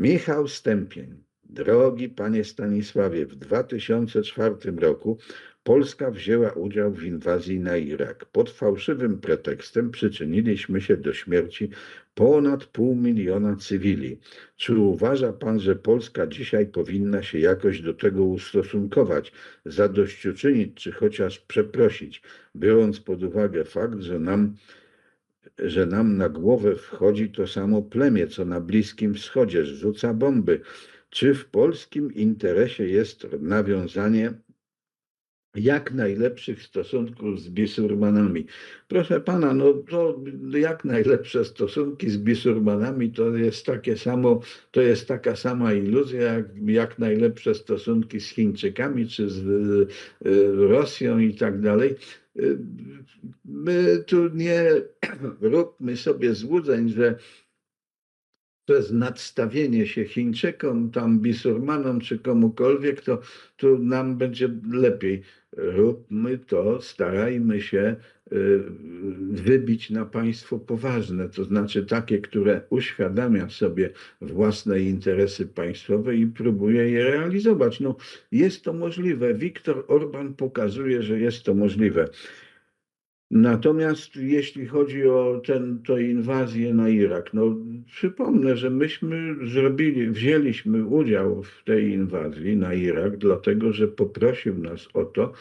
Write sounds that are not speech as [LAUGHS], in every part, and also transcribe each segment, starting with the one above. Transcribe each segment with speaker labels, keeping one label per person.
Speaker 1: Michał Stępień. Drogi panie Stanisławie, w 2004 roku Polska wzięła udział w inwazji na Irak. Pod fałszywym pretekstem przyczyniliśmy się do śmierci ponad pół miliona cywili. Czy uważa pan, że Polska dzisiaj powinna się jakoś do tego ustosunkować, zadośćuczynić, czy chociaż przeprosić, biorąc pod uwagę fakt, że nam że nam na głowę wchodzi to samo plemię, co na Bliskim Wschodzie, rzuca bomby. Czy w polskim interesie jest nawiązanie jak najlepszych stosunków z bisurmanami. Proszę pana, no to jak najlepsze stosunki z bisurmanami to jest takie samo, to jest taka sama iluzja jak, jak najlepsze stosunki z Chińczykami czy z y, Rosją i tak dalej. My tu nie [CLEARS THROAT] róbmy sobie złudzeń, że przez nadstawienie się Chińczykom, tam bisurmanom czy komukolwiek, to tu nam będzie lepiej. Róbmy to, starajmy się y, wybić na państwo poważne, to znaczy takie, które uświadamia sobie własne interesy państwowe i próbuje je realizować. No, jest to możliwe. Viktor Orban pokazuje, że jest to możliwe. Natomiast jeśli chodzi o tę inwazję na Irak, no przypomnę, że myśmy zrobili, wzięliśmy udział w tej inwazji na Irak, dlatego że poprosił nas o to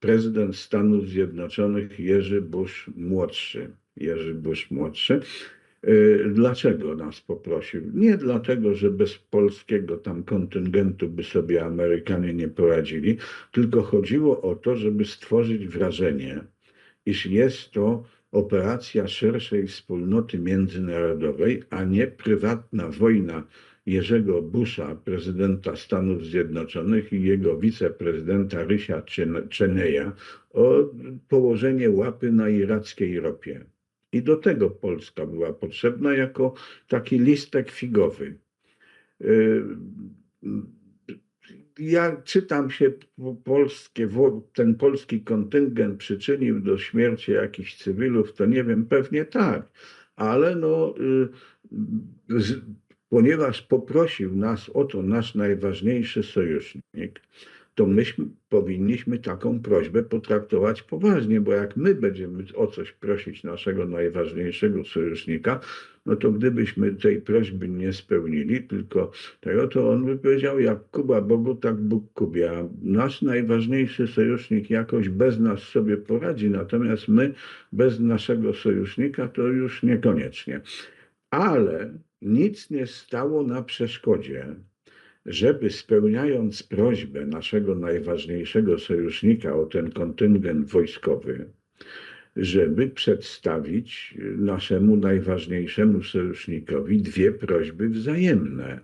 Speaker 1: prezydent Stanów Zjednoczonych Jerzy Bush młodszy. Jerzy Bush młodszy. Y, dlaczego nas poprosił? Nie dlatego, że bez polskiego tam kontyngentu by sobie Amerykanie nie poradzili, tylko chodziło o to, żeby stworzyć wrażenie, iż jest to operacja szerszej wspólnoty międzynarodowej, a nie prywatna wojna Jerzego Busha, prezydenta Stanów Zjednoczonych i jego wiceprezydenta Rysia Cheneya o położenie łapy na irackiej ropie. I do tego Polska była potrzebna jako taki listek figowy. Y, ja czytam się polskie, ten polski kontyngent przyczynił do śmierci jakichś cywilów, to nie wiem, pewnie tak, ale no, y, ponieważ poprosił nas o to nasz najważniejszy sojusznik, to myśmy powinniśmy taką prośbę potraktować poważnie, bo jak my będziemy o coś prosić naszego najważniejszego sojusznika, no to gdybyśmy tej prośby nie spełnili, tylko tego, to on by powiedział, jak Kuba Bogu, tak Bóg Kubie. A nasz najważniejszy sojusznik jakoś bez nas sobie poradzi, natomiast my bez naszego sojusznika to już niekoniecznie. Ale nic nie stało na przeszkodzie żeby spełniając prośbę naszego najważniejszego sojusznika o ten kontyngent wojskowy, żeby przedstawić naszemu najważniejszemu sojusznikowi dwie prośby wzajemne.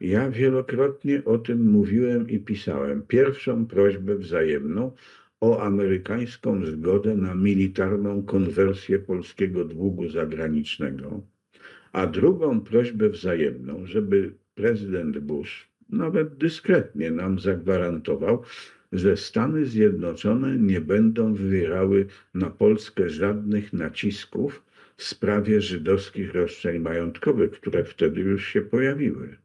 Speaker 1: Ja wielokrotnie o tym mówiłem i pisałem. Pierwszą prośbę wzajemną o amerykańską zgodę na militarną konwersję polskiego długu zagranicznego, a drugą prośbę wzajemną, żeby prezydent Bush nawet dyskretnie nam zagwarantował, że Stany Zjednoczone nie będą wywierały na Polskę żadnych nacisków w sprawie żydowskich roszczeń majątkowych, które wtedy już się pojawiły.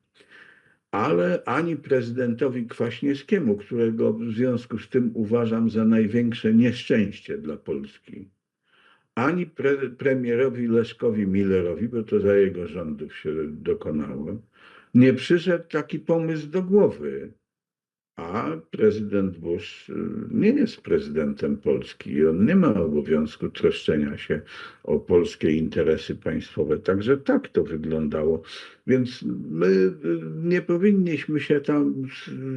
Speaker 1: Ale ani prezydentowi Kwaśniewskiemu, którego w związku z tym uważam za największe nieszczęście dla Polski, ani pre, premierowi Leszkowi Millerowi, bo to za jego rządów się dokonało, nie przyszedł taki pomysł do głowy. A prezydent Bush y, nie jest prezydentem Polski i on nie ma obowiązku troszczenia się o polskie interesy państwowe. Także tak to wyglądało. Więc my y, nie powinniśmy się tam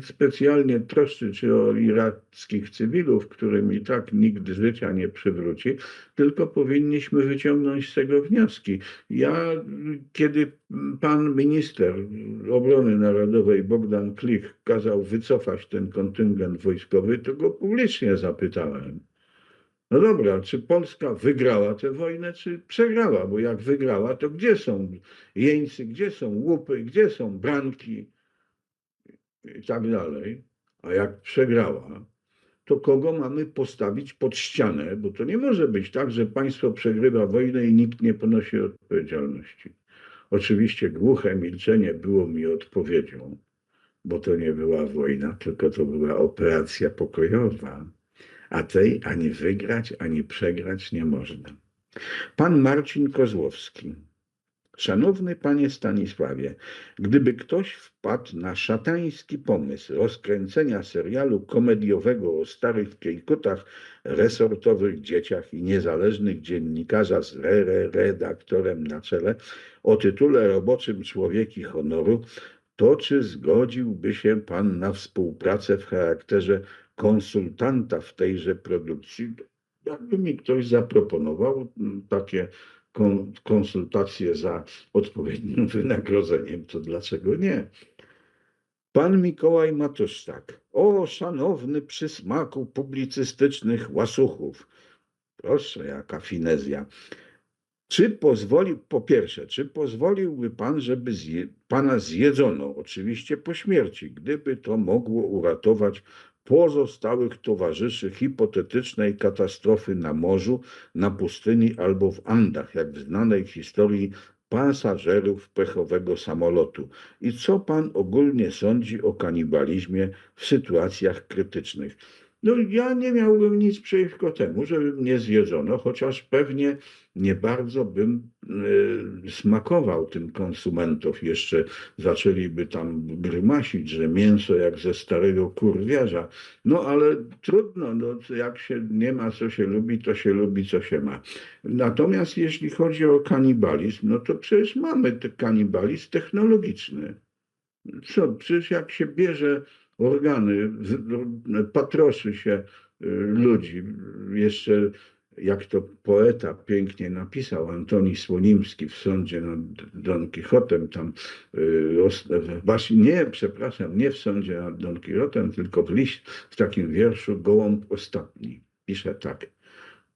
Speaker 1: specjalnie troszczyć o irackich cywilów, którym i tak nikt życia nie przywróci, tylko powinniśmy wyciągnąć z tego wnioski. Ja, kiedy pan minister obrony narodowej Bogdan Klich kazał wycofać ten kontyngent wojskowy, to go publicznie zapytałem. No dobra, czy Polska wygrała tę wojnę, czy przegrała? Bo jak wygrała, to gdzie są jeńcy, gdzie są łupy, gdzie są branki i tak dalej. A jak przegrała, to kogo mamy postawić pod ścianę? Bo to nie może być tak, że państwo przegrywa wojnę i nikt nie ponosi odpowiedzialności. Oczywiście głuche milczenie było mi odpowiedzią, bo to nie była wojna, tylko to była operacja pokojowa, a tej ani wygrać, ani przegrać nie można. Pan Marcin Kozłowski. Szanowny panie Stanisławie, gdyby ktoś wpadł na szatański pomysł rozkręcenia serialu komediowego o starych kiejkutach, resortowych dzieciach i niezależnych dziennikarza z re, re, redaktorem na czele o tytule roboczym Człowieki Honoru, to czy zgodziłby się pan na współpracę w charakterze konsultanta w tejże produkcji? Jakby mi ktoś zaproponował takie konsultacje za odpowiednim [LAUGHS] wynagrodzeniem, to dlaczego nie? Pan Mikołaj Matuszczak. O, szanowny przysmaku publicystycznych łasuchów. Proszę, jaka finezja. Czy pozwolił, po pierwsze, czy pozwoliłby pan, żeby zje, pana zjedzono, oczywiście po śmierci, gdyby to mogło uratować pozostałych towarzyszy hipotetycznej katastrofy na morzu, na pustyni albo w Andach, jak w znanej historii pasażerów pechowego samolotu. I co pan ogólnie sądzi o kanibalizmie w sytuacjach krytycznych? No, ja nie miałbym nic przeciwko temu, żeby mnie zjedzono, chociaż pewnie nie bardzo bym y, smakował tym konsumentów. Jeszcze zaczęliby tam grymasić, że mięso jak ze starego kurwiarza. No ale trudno, no, jak się nie ma, co się lubi, to się lubi, co się ma. Natomiast jeśli chodzi o kanibalizm, no to przecież mamy ten kanibalizm technologiczny. Co, przecież jak się bierze organy, z- patroszy się y, ludzi, jeszcze jak to poeta pięknie napisał, Antoni Słonimski w sądzie nad Don Quixotem, tam y, właśnie nie, przepraszam, nie w sądzie nad Don Quixotem, tylko w liść, w takim wierszu Gołąb Ostatni. Pisze tak.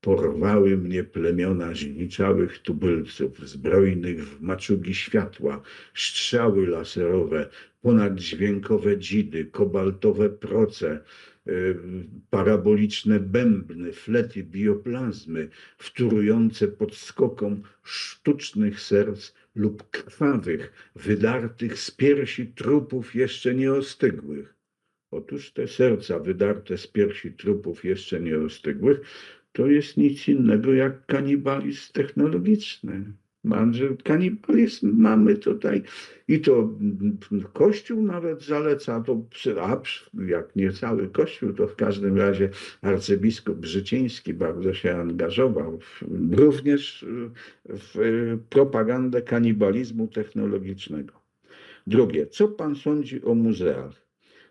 Speaker 1: Porwały mnie plemiona zniczałych tubylców, zbrojnych w maczugi światła, strzały laserowe, ponaddźwiękowe dzidy, kobaltowe proce, y, paraboliczne bębny, flety bioplazmy, wtórujące pod skokom sztucznych serc lub krwawych, wydartych z piersi trupów jeszcze nieostygłych. Otóż te serca wydarte z piersi trupów jeszcze nieostygłych to jest nic innego jak kanibalizm technologiczny. Że kanibalizm mamy tutaj i to Kościół nawet zaleca, to a jak nie cały Kościół, to w każdym razie arcybiskup Brzyciński bardzo się angażował w, również w propagandę kanibalizmu technologicznego. Drugie, co pan sądzi o muzeach?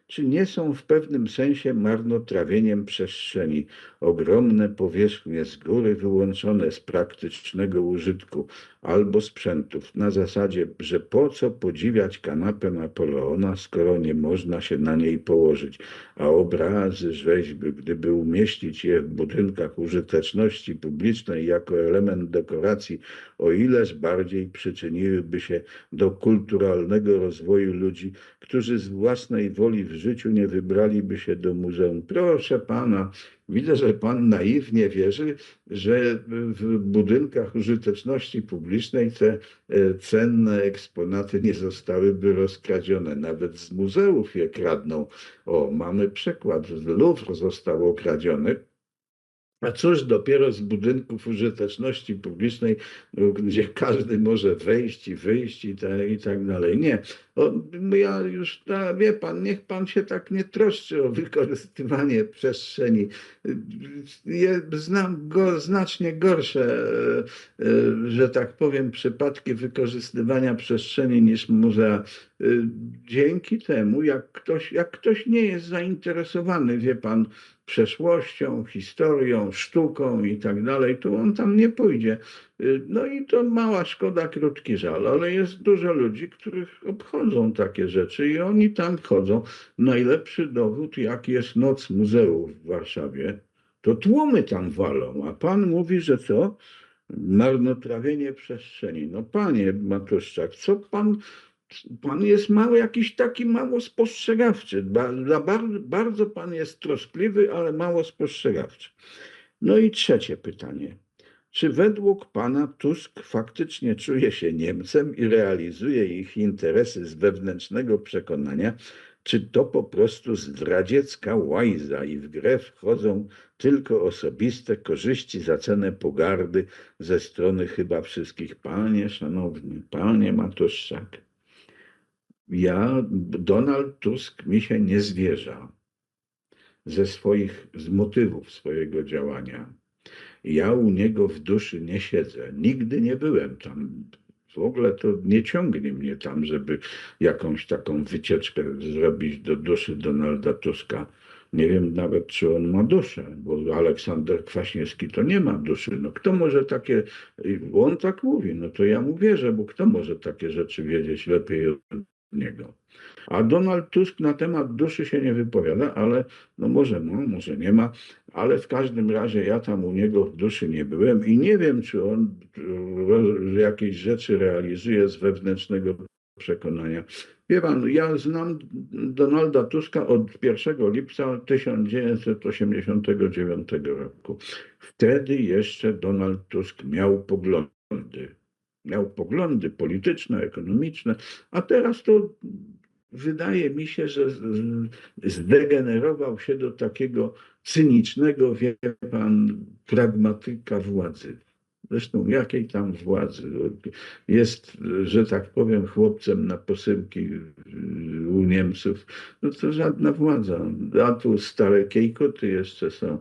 Speaker 1: Czy nie są w pewnym sensie marnotrawieniem przestrzeni? Ogromne powierzchnie z góry wyłączone z praktycznego użytku albo sprzętów na zasadzie, że po co podziwiać kanapę Napoleona, skoro nie można się na niej położyć, a obrazy, rzeźby, gdyby umieścić je w budynkach użyteczności publicznej jako element dekoracji, o ileż bardziej przyczyniłyby się do kulturalnego rozwoju ludzi, którzy z własnej woli w życiu nie wybraliby się do muzeum. Proszę pana, widzę, że pan naiwnie wierzy, że w budynkach użyteczności publicznej te e, cenne eksponaty nie zostałyby rozkradzione. Nawet z muzeów je kradną. O, mamy przykład. Louvre został okradziony. A cóż dopiero z budynków użyteczności publicznej, gdzie każdy może wejść i wyjść i, te, i tak dalej. Nie. O, ja już, a, wie pan, niech pan się tak nie troszczy o wykorzystywanie przestrzeni. Ja znam go, znacznie gorsze, e, e, że tak powiem, przypadki wykorzystywania przestrzeni niż muzea. E, Dzięki temu, jak ktoś, jak ktoś nie jest zainteresowany, wie pan, przeszłością, historią, sztuką i tak dalej, to on tam nie pójdzie. Y, No i to mała szkoda, krótki żal, ale jest dużo ludzi, których obchodzą takie rzeczy i oni tam chodzą. Najlepszy dowód, jak jest Noc Muzeów w Warszawie, to tłumy tam walą, a pan mówi, że co? Marnotrawienie przestrzeni. No panie Matuszczak, co pan Pan jest mały, jakiś taki mało spostrzegawczy. Bardzo pan jest troskliwy, ale mało spostrzegawczy. No i trzecie pytanie. Czy według pana Tusk faktycznie czuje się Niemcem i realizuje ich interesy z wewnętrznego przekonania, czy to po prostu zdradziecka łajza i w grę wchodzą tylko osobiste korzyści za cenę pogardy ze strony chyba wszystkich? Panie szanowny, panie Matuszczak, ja, Donald Tusk mi się nie zwierza ze swoich, z motywów swojego działania. Ja u niego w duszy nie siedzę. Nigdy nie byłem tam. W ogóle to nie ciągnie mnie tam, żeby jakąś taką wycieczkę zrobić do duszy Donalda Tuska. Nie wiem nawet, czy on ma duszę, bo Aleksander Kwaśniewski to nie ma duszy. No kto może takie, on tak mówi, no to ja mu wierzę, bo kto może takie rzeczy wiedzieć lepiej niego. A Donald Tusk na temat duszy się nie wypowiada, ale no może ma, może nie ma, ale w każdym razie ja tam u niego w duszy nie byłem i nie wiem, czy on jakieś rzeczy realizuje z wewnętrznego przekonania. Wie pan, ja znam Donalda Tuska od 1 lipca 1989 roku. Wtedy jeszcze Donald Tusk miał poglądy. Miał poglądy polityczne, ekonomiczne, a teraz to wydaje mi się, że zdegenerował się do takiego cynicznego, wie pan, pragmatyka władzy. Zresztą jakiej tam władzy? Jest, że tak powiem, chłopcem na posyłki u Niemców. No to żadna władza. A tu stare kiejkoty jeszcze są.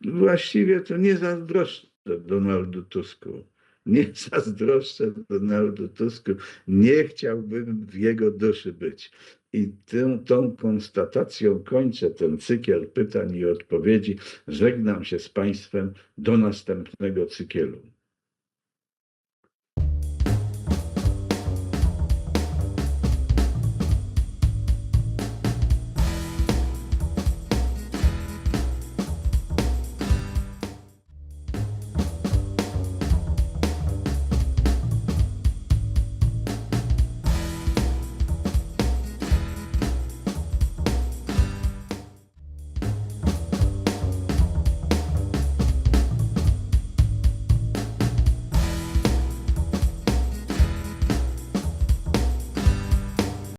Speaker 1: Właściwie to nie zazdroszczę Donaldu Tusku. Nie zazdroszczę Donaldu Tusku. Nie chciałbym w jego duszy być. I tą, tą konstatacją kończę ten cykl pytań i odpowiedzi. Żegnam się z Państwem do następnego cyklu.